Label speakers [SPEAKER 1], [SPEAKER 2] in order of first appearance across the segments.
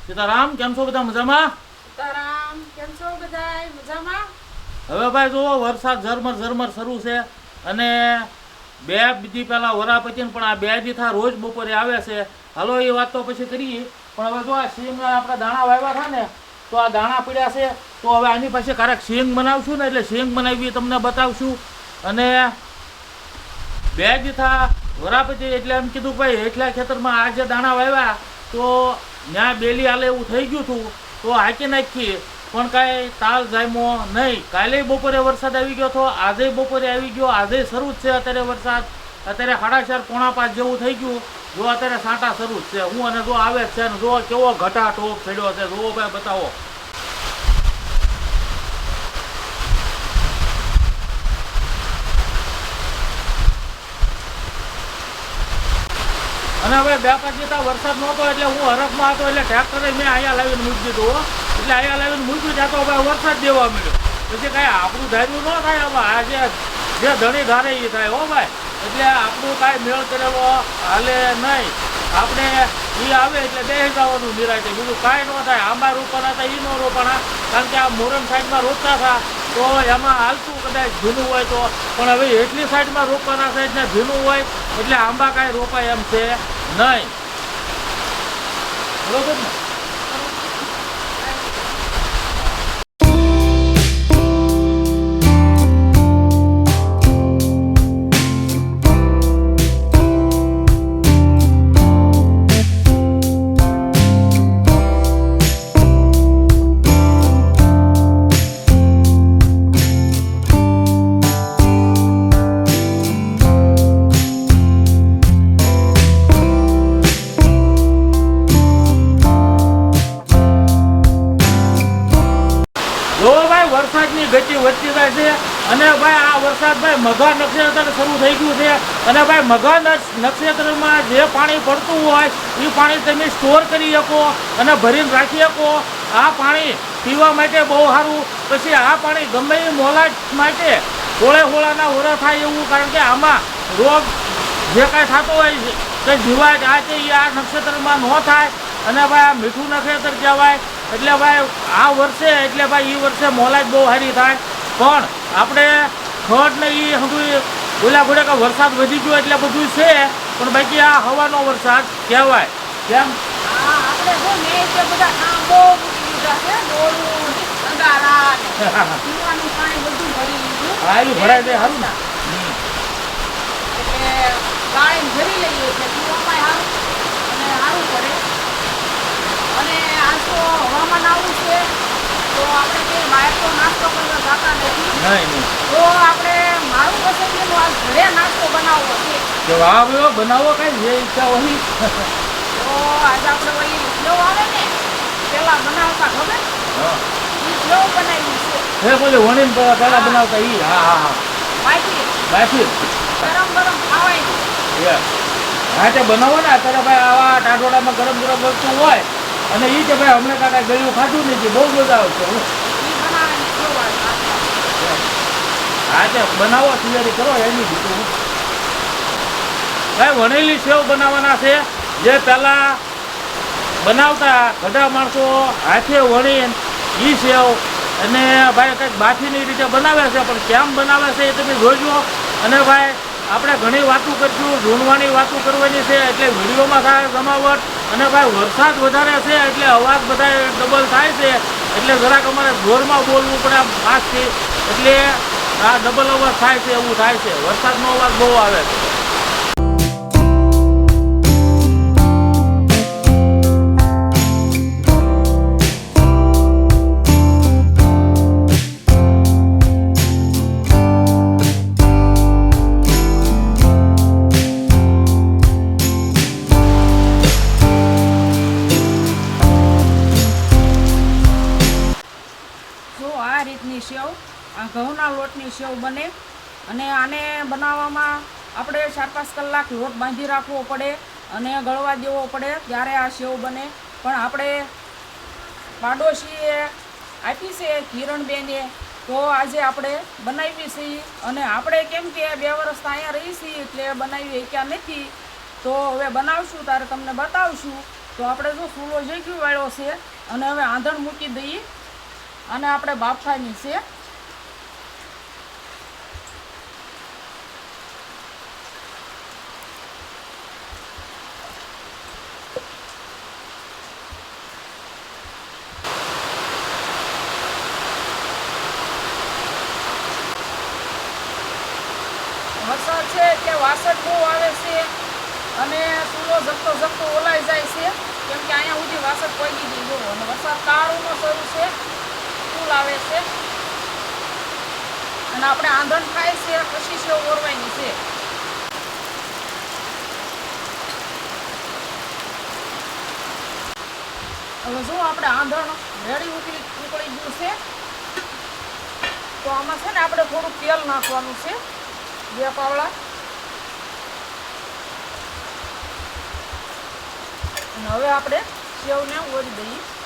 [SPEAKER 1] સીતારામ કેમ છો બધા મજામાં?
[SPEAKER 2] સીતારામ કેમ છો બધાય? મજામાં?
[SPEAKER 1] હવે ભાઈ જુઓ વરસાદ ઝરમર ઝરમર શરૂ છે અને બે બીજી પહેલા વરાપતિને પણ આ બે દીથા રોજ બપોરે આવે છે. હાલો, એ વાત તો પછી કરીએ. પણ હવે જો આ સિંગ આપણે દાણા વાવ્યા હતા ને, તો આ દાણા પડ્યા છે, તો હવે આની પાસે ક્યારેક સિંગ બનાવશું ને, એટલે સિંગ બનાવી તમને બતાવશું. અને બે દીથા વરાપતિ એટલે એમ કીધું ભાઈ, એટલા ખેતરમાં આ જે દાણા વાવ્યા, તો ત્યાં બેલી હાલે એવું થઈ ગયું હતું તો હાકી નાખીએ. પણ કાંઈ તાલ જામ્યો નહીં. કાલે બપોરે વરસાદ આવી ગયો હતો, આજે બપોરે આવી ગયો, આજે શરૂ છે અત્યારે વરસાદ. અત્યારે સાડા ચાર પોણા પાંચ જેવું થઈ ગયું. જો અત્યારે સાંટા શરૂ છે. હું અને જો આવે છે ને જો કેવો ઘટા ટોપ ચડ્યો છે જો ભાઈ, બતાવો. અને હવે બે પાંચ જતા વરસાદ નહોતો એટલે હું હરફમાં હતો એટલે ટ્રેક્ટરે મેં અહીંયા લાવીને મૂકી દીધું. એટલે અહીંયા લાવીને મૂક્યું ત્યાં હવે વરસાદ દેવા મળ્યો પછી કાંઈ આપણું ધાર્યું ન થાય હવે આ જે ધણી ધારે એ થાય, હો ભાઈ. એટલે આપણું કાંઈ મેળ કરેલો હાલે નહીં. આપણે એ આવે એટલે બે જવાનું નિરાયતે. બીજું કાંઈ ન થાય. આંબા રોપાના હતા એ ન રોપાણા કારણ કે આ મોરમ સાઈડમાં રોપતા હતા. તો એમાં હાલતું કદાચ ભીનું હોય તો. પણ હવે એટલી સાઈડમાં રોપવાના સાઈડ ને ભીનું હોય. એટલે આંબા કાંઈ રોપાય એમ છે નહીં. બરોબર ને? વરસાદની ગતિ વધતી જાય છે. અને ભાઈ આ વરસાદ ભાઈ મઘા નક્ષત્ર શરૂ થઈ ગયું છે. અને ભાઈ મઘા નક્ષ- નક્ષત્રમાં જે પાણી પડતું હોય, એ પાણી તમે સ્ટોર કરી શકો અને ભરીને રાખી શકો. આ પાણી પીવા માટે બહુ સારું. પછી આ પાણી ગમે એ મોલાટ માટે હોળે હોળાના હોરા થાય એવું, કારણ કે આમાં રોગ જે કાંઈ થતો હોય છે કે જીવાત આ છે એ આ નક્ષત્રમાં ન થાય. અને ભાઈ આ મીઠું નક્ષત્ર કહેવાય. એટલે ભાઈ આ વર્ષે એટલે ભાઈ એ વર્ષે મોલાજ બહુ સારી થાય. પણ આપણે ખડ ને એ બધું બોલ્યા બોલે કે વરસાદ વધી ગયો એટલે બધું છે પણ બાકી આ હવાનો વરસાદ કહેવાય. કેમ? ભરાય દે સારું ને.
[SPEAKER 2] એટલે ગાળીને ભરી લઈએ છે પીવામાં સારું અને સારું પડે. અને આજ તો હવામાન આવું છે તો આપણે કંઈ બહાર તો નાસ્તો કરવા જતા નથી. તો આપણે મારું પસંદગીનું આજ ઘરે નાસ્તો બનાવવો છે.
[SPEAKER 1] કે વાહ ભાઈ બનાવો કાંઈ જે ઈચ્છા હોય.
[SPEAKER 2] તો આજે આપણે વળી સ્લો આવે ને પેલા બનાવતા ખબર?
[SPEAKER 1] હા.
[SPEAKER 2] ઈ બનાવી છે.
[SPEAKER 1] હે બોલે વણીને પહેલા બનાવતા ઈ હા હા હા.
[SPEAKER 2] બાકી
[SPEAKER 1] બાકી
[SPEAKER 2] ગરમ ગરમ ખાવાય.
[SPEAKER 1] એ હા તે બનાવો ને અત્યારે ભાઈ આવા ટાટોડામાં ગરમ ગરમ વસ્તુ હોય અને એ કે ભાઈ અમને કાંઈ ગળ્યું ખાધું નથી બહુ મજા આવશે. હું હા તે બનાવો તૈયારી કરો એની બીજું. ભાઈ વણેલી સેવ બનાવવાના છે. જે પહેલાં બનાવતા બધા માણસો હાથે વણીને એ સેવ અને ભાઈ કંઈક બાફીની રીતે બનાવે છે પણ કેમ બનાવે છે એ તમે જોજો. અને ભાઈ આપણે ઘણી વાતો કરશું ઢૂંઢવાની વાતો કરવાની છે એટલે વિડીયોમાં થાય જમાવટ અને ભાઈ વરસાદ વધારે છે એટલે અવાજ બધા ડબલ થાય છે. એટલે જરાક અમારે જોરમાં બોલવું પડે આમ ફાસ્ટથી એટલે આ ડબલ અવાજ થાય છે, એવું થાય છે. વરસાદનો અવાજ બહુ આવે છે.
[SPEAKER 2] બનાવવામાં આપણે ચાર પાંચ કલાક લોટ બાંધી રાખવો પડે અને ગળવા દેવો પડે ત્યારે આ સેવ બને. પણ આપણે પાડોશીએ આપી છે કિરણબેને, તો આજે આપણે બનાવી છીએ અને આપણે કેમ કે બે વર્ષ અહીંયા રહી છીએ એટલે બનાવી શક્યા નથી. તો હવે બનાવશું ત્યારે તમને બતાવશું. તો આપણે જો ફૂલો જગ્યું વાળ્યો છે અને હવે આંધણ મૂકી દઈએ. અને આપણે બાફાની છે વરસાદ છે એટલે વાસણ બહુ આવે છે અને સૂલો ઝગતો ઝગતો ઓલાઈ જાય છે કેમ કે અહીંયા સુધી વાસણ પડી કાળુનો શરૂ છે, ફૂલ આવે છે. અને આપણે આંધણ થાય છે પછી સેવ ઓરવાની છે. હવે જો આપણે આંધણ રેડી ઉકળી ઉકળી ગયું છે, તો આમાં છે ને આપણે થોડું તેલ નાખવાનું છે, બે પાવડા. હવે આપણે સેવને ઓરી દઈએ.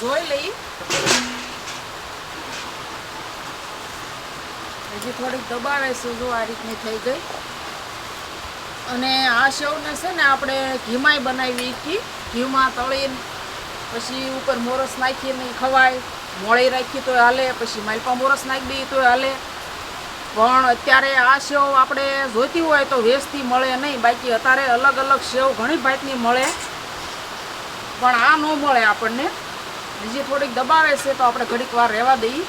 [SPEAKER 2] જોઈ લઈ હજી થોડીક દબાવે છે જો આ રીતની થઈ ગઈ અને આ સેવને છે ને આપણે ઘીમાંય બનાવી હતી. ઘીમાં તળીને પછી ઉપર મોરસ નાખીને ખવાય, મોળી રાખી તોય હાલે, પછી માલપા મોરસ નાખી દઈએ તોય હાલે. પણ અત્યારે આ સેવ આપણે જોઈતી હોય તો વેચતી મળે નહીં. બાકી અત્યારે અલગ અલગ સેવ ઘણી ભાતની મળે. પણ આ ન મળે આપણને. બીજી થોડીક દબાવે છે તો આપણે ઘડીક વાર રહેવા દઈએ.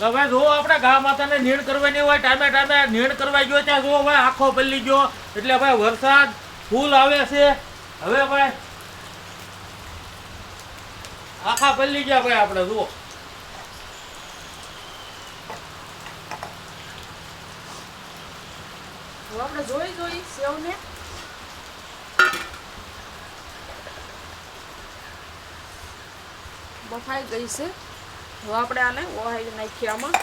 [SPEAKER 1] હવે જો આપણે ગા માતાને નીણ કરવાની હોય ટાઈમે ટાઈમે નીણ કરવા ગયો ત્યાં જો ભાઈ આખો પલ્લી ગયો. એટલે ભાઈ વરસાદ ફૂલ આવે છે. હવે ભાઈ આખા પલ્લી ગયા ભાઈ આપણે જુઓ.
[SPEAKER 2] આપણે જોઈ જોઈ સેવને. બફાઈ ગઈ છે. હવે આપણે આને ઓહાઈ નાખીએ આમાં.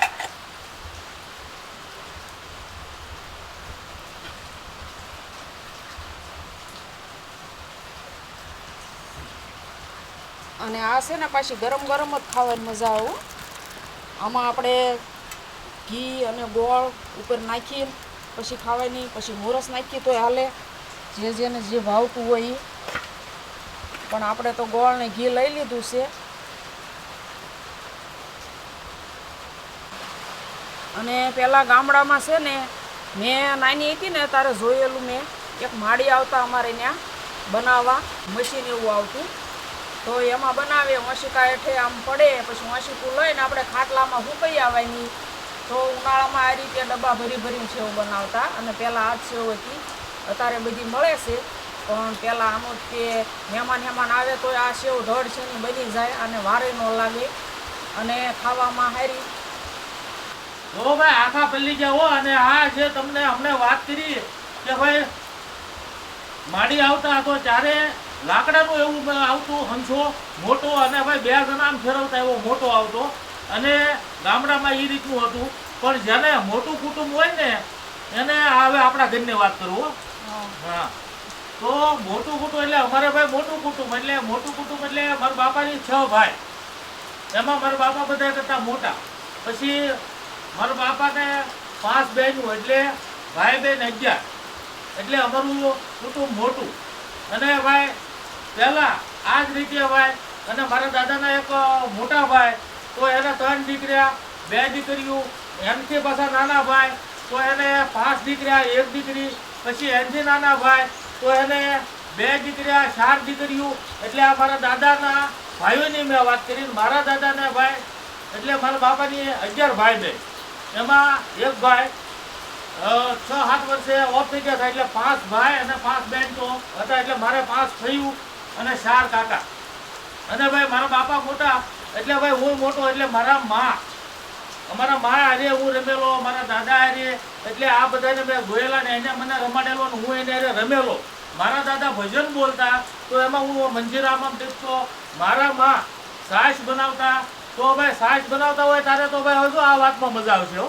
[SPEAKER 2] અને આ છે ને પાછી ગરમ ગરમ જ ખાવાની મજા આવું આમાં આપણે ઘી અને ગોળ ઉપર નાખી પછી ખાવાની, પછી મોરસ નાખીએ તો હાલે. જે જેને જે ભાવતું હોય એ પણ આપણે તો ગોળ ને ઘી લઈ લીધું છે. અને પહેલાં ગામડામાં છે ને, મેં નાની હતી ને ત્યારે જોયેલું મેં, એક માળી આવતા અમારે ત્યાં બનાવવા, મશીન એવું આવતું. તો એમાં બનાવે વંશિકા હેઠે આમ પડે, પછી વંશિકું લઈને આપણે ખાટલામાં હુકાઈ આવવાની. તો ઉનાળામાં આ રીતે ડબ્બા ભરી ભરીને સેવ બનાવતા. અને પહેલાં જ સેવ હતી. અત્યારે બધી મળે છે. પણ પહેલાં આમ કે મહેમાન હેમાન આવે તો આ સેવ ધડ છે ને બની જાય અને વારે ન લાગે. અને ખાવામાં હારી
[SPEAKER 1] જો ભાઈ આખા પલ્લી ગયા હો અને આ જે તમને અમને વાત કરી કે ભાઈ માડી આવતા તો ત્યારે લાકડાનું એવું આવતું હંસો મોટો અને ભાઈ બે જણા ફેરવતા એવો મોટો આવતો. અને ગામડામાં એ રીતનું હતું. પણ જેને મોટું કુટુંબ હોય ને એને હવે આપણા ઘરની વાત કરું હા. તો મોટું કુટુંબ એટલે અમારે ભાઈ મોટું કુટુંબ એટલે મોટું કુટુંબ એટલે મારા બાપાની છ ભાઈ. એમાં મારા બાપા બધા કરતા મોટા. પછી મારા બાપાને પાંચ બહેનું એટલે ભાઈ બહેન અગિયાર. એટલે અમારું કુટુંબ મોટું. અને ભાઈ, પહેલાં આ જ રીતે ભાઈ, અને મારા દાદાના એક મોટા ભાઈ, તો એને ત્રણ દીકરા, બે દીકરીઓ એનથી પાછા નાના ભાઈ, તો એને પાંચ દીકરા, એક દીકરી, પછી એનથી નાના ભાઈ, તો એને બે દીકરા, ચાર દીકરીઓ. એટલે આ મારા દાદાના ભાઈઓની મેં વાત કરી, મારા દાદાના ભાઈ, એટલે મારા બાપાની અગિયાર ભાઈ બેન. એમાં એક ભાઈ છ, સાત વર્ષે ઓફ થઈ ગયા હતા, એટલે પાંચ ભાઈ અને પાંચ બેન તો હતા, એટલે મારે પાંચ થયું અને ચાર કાકા. અને ભાઈ, મારા બાપા મોટા, એટલે ભાઈ હું મોટો, એટલે મારા મા. અમારા મા હારે હું રમેલો, મારા દાદા હારે, એટલે આ બધાને મેં જોયેલા ને એને મને રમાડેલો ને હું એને રમેલો. મારા દાદા ભજન બોલતા, તો એમાં હું મંજીરામાં દેખતો મારા મા સાસ બનાવતા તો ભાઈ સાસ બનાવતા હોય ત્યારે તો ભાઈ હજુ આ વાતમાં મજા આવશે હો.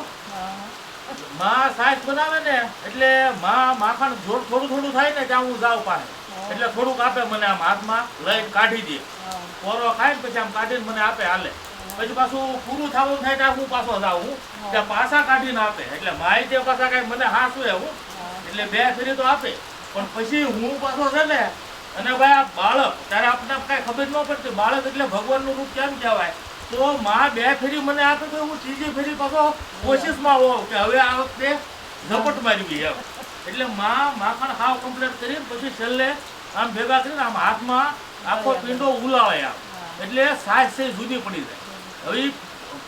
[SPEAKER 1] માં સાસ બનાવે ને એટલે માં માખણ થોડું થોડું થાય ને ત્યાં હું જાઉં પાસે એટલે થોડુંક આપે મને આમ હાથમાં લઈ કાઢી દે. કોરો ખાય ને પછી આમ કાઢીને મને આપે હાલે. પછી પાછું પૂરું થવું થાય ત્યાં હું પાછો જાઉં ત્યાં પાછા કાઢીને આપે. એટલે માય તે પાછા કઈ મને હાસું એવું એટલે બે ફેરી તો આપે. પણ પછી હું પાછો છે ને અને ભાઈ આ બાળક ત્યારે આપણે કઈ ખબર ન પડતી બાળક એટલે ભગવાનનું રૂપ કેમ કહેવાય? તો માં બે ફેરી મને આપે તો હું ત્રીજી ફેરી પાછો કોશિશમાં હોઉં કે હવે આ વખતે ઝપટ મારવી એમ. એટલે માં માખણ હાવ કમ્પ્લીટ કરી પછી છેલ્લે આમ ભેગા કરીને આમ હાથમાં આખો પીંડો ઉલાળે આમ એટલે સાજ છે જુદી પડી જાય. હવે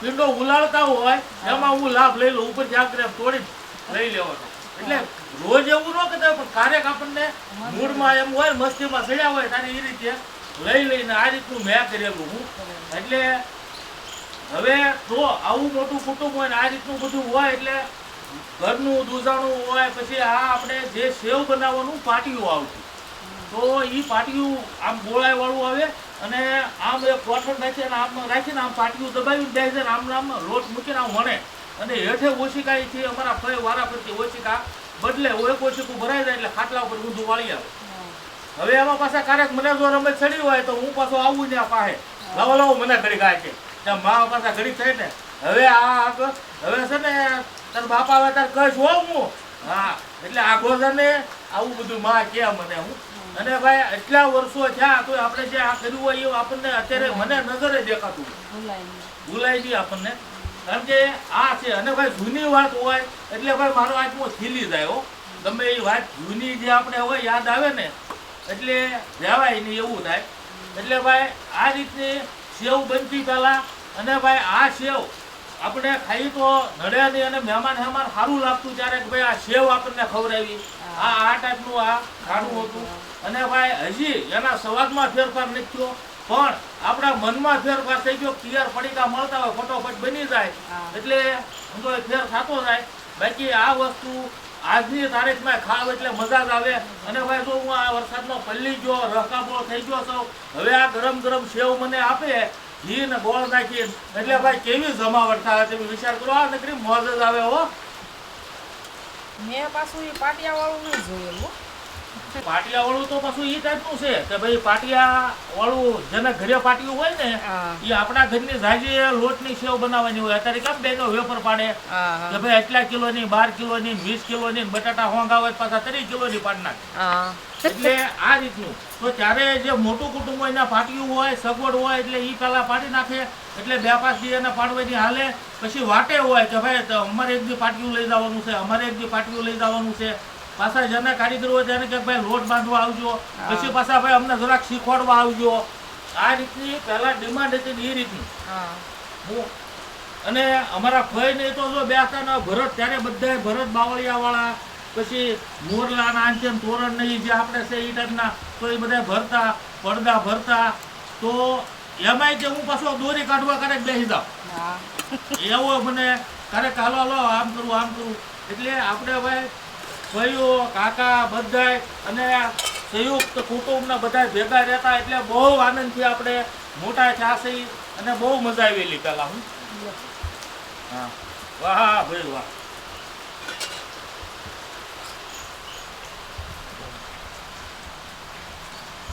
[SPEAKER 1] પીંડો ઉલાળતા હોય એમાં હું લાભ લઈ લઉં ઉપર જાગરે તોડી લઈ લેવાનો. એટલે રોજ એવું ન કહેતા પણ ક્યારેક આપણને મૂળમાં એમ હોય મસ્તીમાં સડ્યા હોય ત્યારે એ રીતે લઈ લઈને આ રીતનું મેં કરેલું હું. એટલે હવે જો આવું મોટું કુટુંબ હોય ને આ રીતનું બધું હોય એટલે ઘરનું દૂધાણું હોય, પછી આ આપણે જે સેવ બનાવવાનું પાટિયું આવતું. તો એ પાટિયું આમ ગોળાઈ વાળું આવે અને આમ એક કોઠણ અને આમ રાખીને આમ પાટિયું દબાવીને જાય છે આમ આમ લોટ મૂકીને આમ વણે. અને હેઠે ઓશિકા છે અમારા ફય વારા પરથી ઓશિકા બદલે એક ઓશિકું ભરાઈ જાય એટલે ખાટલા ઉપર ઊંધું વાળી આવે. હવે એમાં પાછા ક્યારેક મને જો રમત ચડી હોય તો હું પાછો આવું ને આ પાસે લાવો લાવો, મને ઘડી ગાય છે ત્યાં મા પાછા ઘડી થઈ ને. હવે આ હવે છે ને તાર બાપા આવે તાર કહીશ હો હું હા એટલે આગો છે ને આવું બધું માં કે મને હું. અને ભાઈ એટલા વર્ષો થયા તો આપણે જે આ કર્યું હોય એવું આપણને અત્યારે મને નજરે દેખાતું ભૂલાય નહીં. આપણને. કારણ કે આ છે અને ભાઈ જૂની વાત હોય એટલે ભાઈ મારો આત્મો ખીલી જાય હો. ગમે એ વાત જૂની જે આપણે હોય યાદ આવે ને એટલે રહેવાય નહીં એવું થાય. એટલે ભાઈ આ રીતની સેવ બનતી પહેલા અને ભાઈ આ સેવ આપણે ખાઈ તો નડે નહીં અને મહેમાન હેમાન સારું લાગતું ત્યારે કે ભાઈ આ સેવ આપણને ખવડાવી. આ આ ટાઈપનું આ ખાણું હતું. અને ભાઈ હજી એના સ્વાદમાં ફેરફાર નથી થયો પણ આપણા મનમાં ફેરફાર થઈ ગયો. ક્લિયર પડીકા મળતા હોય ફટોફટ બની જાય. એટલે સમજો એ ફેર થતો જાય. બાકી આ વસ્તુ આજની તારીખમાં ખાવ એટલે મજા જ આવે. અને ભાઈ જો હું આ વરસાદનો પલ્લી ગયો રકાબો થઈ ગયો છો. હવે આ ગરમ ગરમ સેવ મને આપે. ઘી ને ગોળ એટલે ભાઈ કેવી જમાવટ થાય તમે વિચાર કરો. આ નકરી મોજ જ આવે હો.
[SPEAKER 2] મેં પાછું એ પાટિયા વાળું નહીં જોયેલું.
[SPEAKER 1] પાટિયા વાળું તો પાછું એ ટાઈપનું છે કે ભાઈ પાટિયા વાળું જેને ઘરે પાટિયું હોય ને એ આપણા ઘરની જાજી લોટની સેવ બનાવવાની હોય. અત્યારે કેમ બેનો વેફર પાડે? કે ભાઈ એટલા કિલોની બાર કિલોની વીસ કિલોની ને બટાટા હોંગા હોય પાછા ત્રીસ કિલોની પાડ નાખે. એટલે આ રીતનું. તો ત્યારે જે મોટું કુટુંબ હોય એના પાટિયું હોય સગવડ હોય એટલે એ પહેલાં પાડી નાખે. એટલે બે પાંચ દી એને પાડવાની હાલે. પછી વાટે હોય કે ભાઈ અમારે એક દી પાટિયું લઈ જવાનું છે અમારે એક દી પાટિયું લઈ જવાનું છે. પાછા જેને કારીગર હોય તેને કે ભાઈ લોટ બાંધવા આવજો. પછી પાછા ભાઈ અમને જરાક શીખવાડવા આવજો. આ રીતની પહેલા ડિમાન્ડ હતી એ રીતની. અને અમારા ફઈ ને તો જો બે હતા ભરત ત્યારે બધા ભરત બાવળિયા વાળા પછી મોરલા ના આંચન તોરણ નહીં જે આપણે છે એ ટાઈપના તો એ બધા ભરતા પડદા ભરતા. તો એમાંય કે હું પાછો દોરી કાઢવા કરે બેસી જાઉં. એવો મને ક્યારેક હાલો હાલો આમ કરું આમ કરું. એટલે આપણે ભાઈ ભાઈઓ કાકા બધાય અને સંયુક્ત કુટુંબના બધા ભેગા રહેતા એટલે બહુ આનંદથી આપણે મોટા છાસી અને બહુ મજા આવેલી પહેલાં હું હા. વાહ ભાઈ વાહ.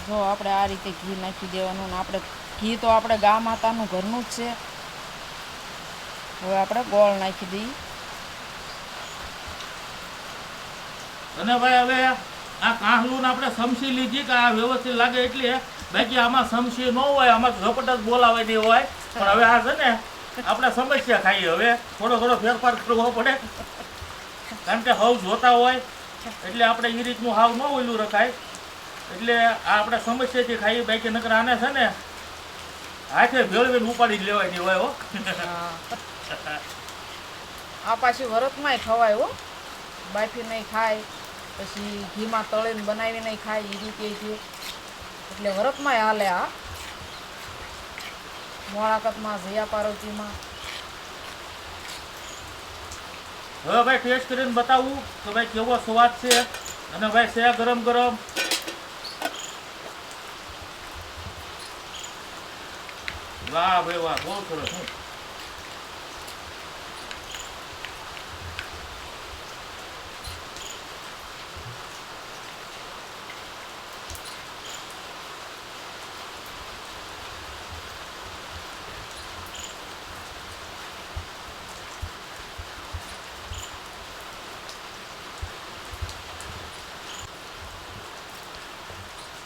[SPEAKER 2] જો આપણે આ રીતે ઘી નાખી દેવાનું ને આપણે ઘી તો આપણે ગા માતાનું ઘરનું જ છે. હવે આપણે ગોળ નાખી દઈએ.
[SPEAKER 1] અને ભાઈ હવે આ કાહલું આપણે સમસી લીધી કે આ વ્યવસ્થિત લાગે એટલે બાકી આમાં સમસી ન હોય, આમાં ઝપટ જ બોલાવાની હોય. પણ હવે આ છે ને, આપણે સમસ્યા ખાઈએ. હવે થોડો થોડો ફેરફાર કરવો પડે. કારણ કે હવ જોતા હોય, એટલે આપણે એ રીતનું હાવ ન ઓલું રખાય. એટલે આ આપણે સમસ્યા છે ખાઈ બાકી નકર આને છે ને હાથે ભેળવીને ઉપાડી જ લેવાય હોય હો.
[SPEAKER 2] આ પાછી વરતમાંય ખવાય હો. બાફી નહીં ખાય પછી ઘીમાં તળીને બનાવી નહીં ખાય એ રીતે છે. એટલે વરતમાંય હાલે આ. મોળાકતમાં જયા પાર્વતીમાં
[SPEAKER 1] હવે ભાઈ ટેસ્ટ કરીને બતાવું કે ભાઈ કેવો સ્વાદ છે અને ભાઈ છે ગરમ ગરમ. વાહ ભાઈ વાહ બહુ સરસ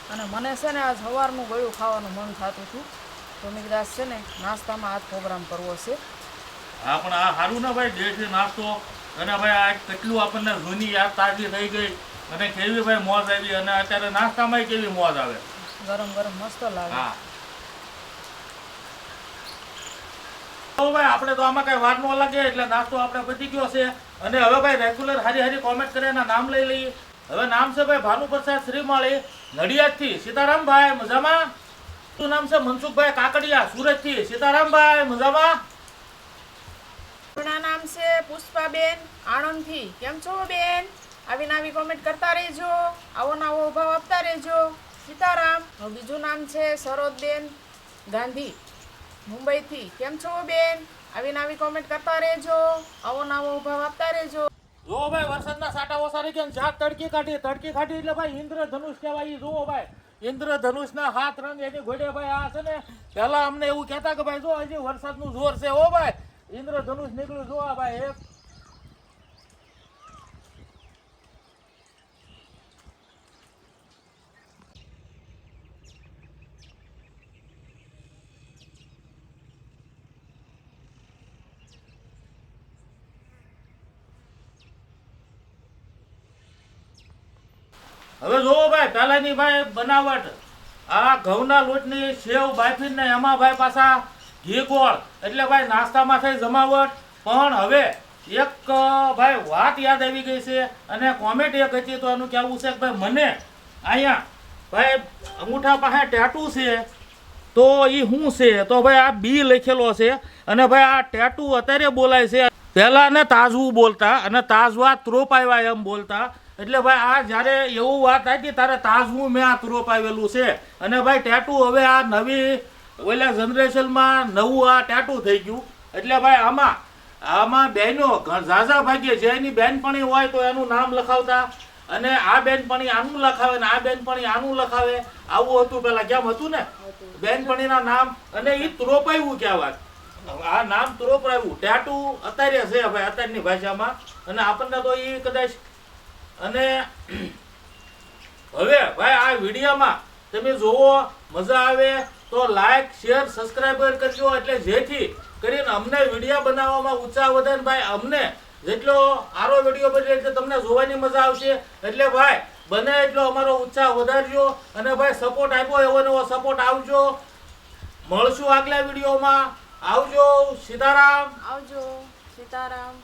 [SPEAKER 2] અને મને છે ને આજ સવારનું ગળ્યું ખાવાનું મન થતું હતું. તો મેં છે ને નાસ્તામાં આ પ્રોગ્રામ કરવો છે.
[SPEAKER 1] હા પણ આ સારું ને ભાઈ દેશી નાસ્તો. અને ભાઈ આ કેટલું આપણને જૂની યાદ તાજી થઈ ગઈ. અને કેવી ભાઈ મોજ આવી. અને અત્યારે નાસ્તામાં કેવી મોજ આવે?
[SPEAKER 2] ગરમ ગરમ મસ્ત લાગે.
[SPEAKER 1] હા. તો ભાઈ આપણે તો આમાં કઈ વાર ન લાગે એટલે નાસ્તો આપણે બધી ગયો છે. અને હવે ભાઈ રેગ્યુલર હારી હારી કોમેન્ટ કરે એના નામ લઈ લઈએ. હવે નામ છે ભાઈ ભાનુ પ્રસાદ શ્રીમાળી નડિયાદથી. સીતારામભાઈ મજામાં? શું નામ છે? મનસુખભાઈ કાકડિયા સુરતથી. સીતારામભાઈ મજામાં?
[SPEAKER 2] આપણા નામ છે પુષ્પાબેન આણંદથી. કેમ છો બેન? આવી નાવી કોમેન્ટ કરતા રહેજો. આવો નવો ભાવ આપતા રહેજો. સીતારામ. બીજું નામ છે સરોજબેન ગાંધી મુંબઈથી. કેમ છો બેન? આવી નાવી કોમેન્ટ કરતા રહેજો. આવો નવો ભાવ આપતા રહેજો.
[SPEAKER 1] જો ભાઈ વરસાદના સાટા ઓસારી કેમ જાત તડકી કાઢી તડકી કાઢી એટલે ભાઈ ઇન્દ્રધનુષ કહેવાય જુઓ ભાઈ. ઇન્દ્રધનુષના હાથ રંગ એની ઘોડે ભાઈ આ છે ને, પહેલા અમને એવું કહેતા કે ભાઈ જો હજી વરસાદનું જોર છે ઓ ભાઈ. ઇન્દ્રધનુષ નીકળ્યું, જો આ ભાઈ, એક હવે જોવો ભાઈ, પહેલાની ભાઈ બનાવટ. આ ઘઉંના લોટની સેવ બાફીને એમાં ભાઈ પાછા ઘી ગોળ. એટલે ભાઈ નાસ્તામાં થઈ જમાવટ. પણ હવે એક ભાઈ વાત યાદ આવી ગઈ છે અને કોમેન્ટ એક હતી તો એનું કહેવું છે કે ભાઈ મને અહીંયા ભાઈ અંગૂઠા પાસે ટેટુ છે તો એ શું છે? તો ભાઈ આ બી લખેલો છે અને ભાઈ આ ટેટુ અત્યારે બોલાય છે. પહેલા ને તાજવું બોલતા અને તાજવા ત્રોપ આવ્યા એમ બોલતા. એટલે ભાઈ આ જ્યારે એવું વાત આવી ત્યારે તાજવું મેં આ ત્રોપ આવેલું છે અને ભાઈ ટેટુ હવે આ નવી ઓલા જનરેશનમાં નવું આ ટેટુ થઈ ગયું. એટલે ભાઈ આમાં આમાં બહેનો ઝાઝા ભાગ્યે જેની બેનપણી હોય તો એનું નામ લખાવતા અને આ બેનપણી આનું લખાવે ને આ બેનપણી આનું લખાવે. આવું હતું પેલા કેમ હતું ને? બેનપણીના નામ અને એ ત્રોપાયું કહેવાય આ નામ ત્રોપાયું ટેટુ અત્યારે છે ભાઈ અત્યારની ભાષામાં અને આપણને તો એ કદાચ અને હવે ભાઈ આ વિડીયોમાં તમે જોવો, મજા આવે તો લાઈક શેર સબસ્ક્રાઈબર કરજો એટલે જેથી કરીને અમને વીડિયો બનાવવામાં ઉત્સાહ વધે ભાઈ અમને જેટલો આરો વીડિયો બને એટલે તમને જોવાની મજા આવશે. એટલે ભાઈ બને એટલો અમારો ઉત્સાહ વધારજો અને ભાઈ સપોર્ટ આપ્યો એવો ને એવો સપોર્ટ આવજો. મળશું આગલા વિડીયોમાં. આવજો, સીતારામ.
[SPEAKER 2] આવજો, સીતારામ.